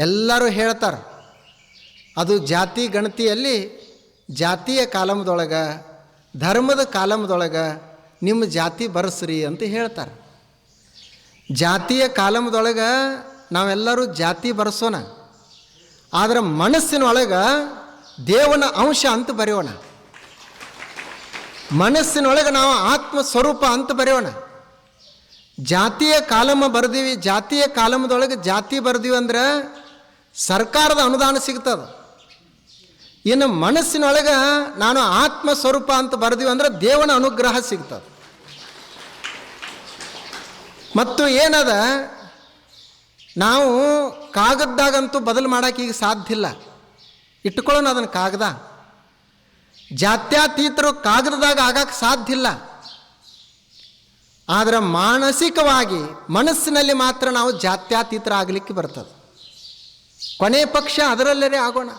ಎಲ್ಲರೂ ಹೇಳ್ತಾರೆ, ಅದು ಜಾತಿ ಗಣತಿಯಲ್ಲಿ ಜಾತಿಯ ಕಾಲಮದೊಳಗೆ, ಧರ್ಮದ ಕಾಲಮದೊಳಗೆ ನಿಮ್ಮ ಜಾತಿ ಬರೆಸ್ರಿ ಅಂತ ಹೇಳ್ತಾರೆ. ಜಾತಿಯ ಕಾಲಮದೊಳಗೆ ನಾವೆಲ್ಲರೂ ಜಾತಿ ಬರೆಸೋಣ, ಆದರೆ ಮನಸ್ಸಿನೊಳಗೆ ದೇವನ ಅಂಶ ಅಂತ ಬರೆಯೋಣ. ಮನಸ್ಸಿನೊಳಗೆ ನಾವು ಆತ್ಮ ಸ್ವರೂಪ ಅಂತ ಬರೆಯೋಣ. ಜಾತಿಯ ಕಾಲಮ ಬರೆದೀವಿ, ಜಾತಿಯ ಕಾಲಮದೊಳಗೆ ಜಾತಿ ಬರ್ದೀವಿ ಅಂದ್ರೆ ಸರ್ಕಾರದ ಅನುದಾನ ಸಿಗ್ತದೆ. ಇನ್ನು ಮನಸ್ಸಿನೊಳಗೆ ನಾನು ಆತ್ಮ ಸ್ವರೂಪ ಅಂತ ಬರೆದೀವಿ ಅಂದ್ರೆ ದೇವನ ಅನುಗ್ರಹ ಸಿಗ್ತದೆ. ಮತ್ತು ಏನದ? ನಾವು ಕಾಗದ್ದಾಗಂತೂ ಬದಲು ಮಾಡೋಕೆ ಈಗ ಸಾಧ್ಯ ಇಲ್ಲ. ಇಟ್ಕೊಳ್ಳೋಣ ಅದನ್ನು ಕಾಗದ. ಜಾತ್ಯತೀತರು ಕಾಗದದಾಗ ಆಗಕ್ಕೆ ಸಾಧ್ಯ ಇಲ್ಲ. ಆದರೆ ಮಾನಸಿಕವಾಗಿ ಮನಸ್ಸಿನಲ್ಲಿ ಮಾತ್ರ ನಾವು ಜಾತ್ಯತೀತರ ಆಗಲಿಕ್ಕೆ ಬರ್ತದೆ. ಕೊನೆ ಪಕ್ಷ ಅದರಲ್ಲೇ ಆಗೋಣ.